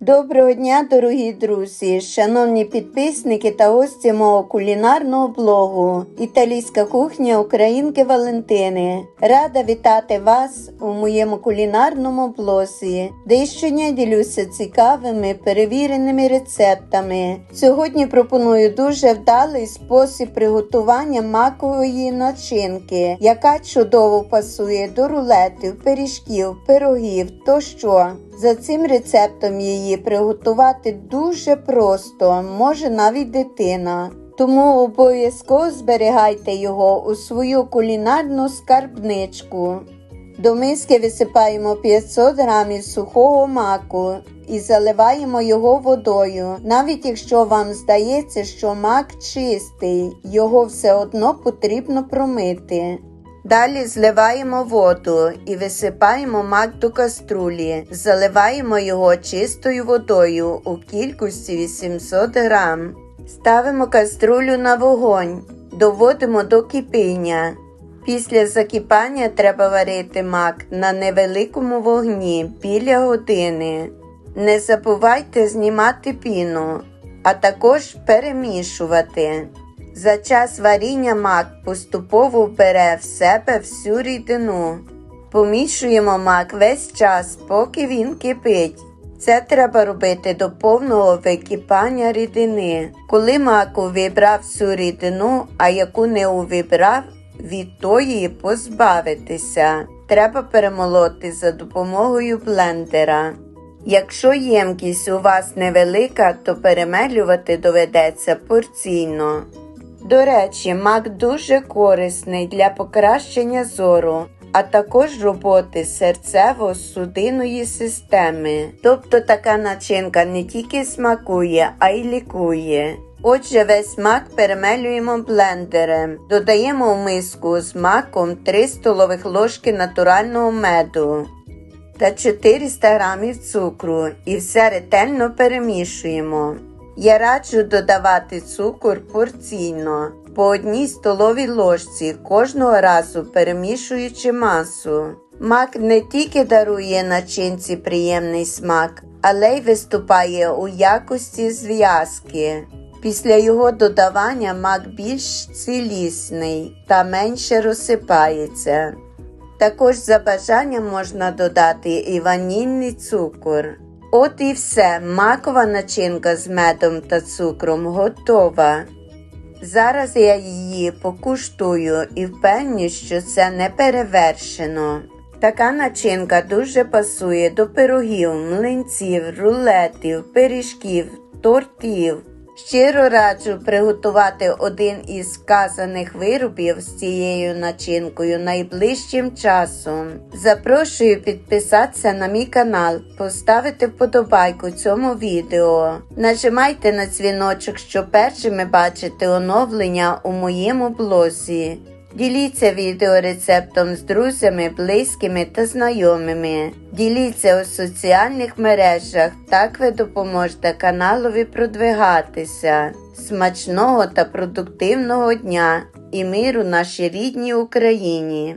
Доброго дня, дорогі друзі, шановні підписники та гості мого кулінарного блогу Італійська кухня Українки Валентини. Рада вітати вас у моєму кулінарному блозі, де щодня ділюся цікавими перевіреними рецептами. Сьогодні пропоную дуже вдалий спосіб приготування макової начинки, яка чудово пасує до рулетів, пиріжків, пирогів тощо. За цим рецептом її приготувати дуже просто, може навіть дитина. Тому обов'язково зберігайте його у свою кулінарну скарбничку. До миски висипаємо 500 грамів сухого маку і заливаємо його водою. Навіть якщо вам здається, що мак чистий, його все одно потрібно промити. Далі зливаємо воду і висипаємо мак до каструлі. Заливаємо його чистою водою у кількості 800 грам. Ставимо каструлю на вогонь, доводимо до кипіння. Після закипання треба варити мак на невеликому вогні біля години. Не забувайте знімати піну, а також перемішувати. За час варіння мак поступово бере в себе всю рідину. Помішуємо мак весь час, поки він кипить. Це треба робити до повного википання рідини. Коли мак увібрав всю рідину, а яку не увібрав, від тої позбавитися. Треба перемолоти за допомогою блендера. Якщо ємкість у вас невелика, то перемелювати доведеться порційно. До речі, мак дуже корисний для покращення зору, а також роботи серцево-судинної системи. Тобто така начинка не тільки смакує, а й лікує. Отже, весь мак перемелюємо блендером. Додаємо в миску з маком 3 столових ложки натурального меду та 400 грамів цукру і все ретельно перемішуємо. Я раджу додавати цукор порційно по одній столовій ложці кожного разу перемішуючи масу. Мак не тільки дарує начинці приємний смак, але й виступає у якості зв'язки. Після його додавання мак більш цілісний та менше розсипається. Також за бажанням можна додати і ванільний цукор. От і все, макова начинка з медом та цукром готова. Зараз я її покуштую і впевнюю, що це не перевершено. Така начинка дуже пасує до пирогів, млинців, рулетів, пиріжків, тортів. Щиро раджу приготувати один із сказаних виробів з цією начинкою найближчим часом. Запрошую підписатися на мій канал, поставити вподобайку цьому відео. Нажимайте на дзвіночок, щоб першими бачити оновлення у моєму блозі. Діліться відеорецептом з друзями, близькими та знайомими. Діліться у соціальних мережах, так ви допоможете каналові продвигатися. Смачного та продуктивного дня і миру нашій рідній Україні!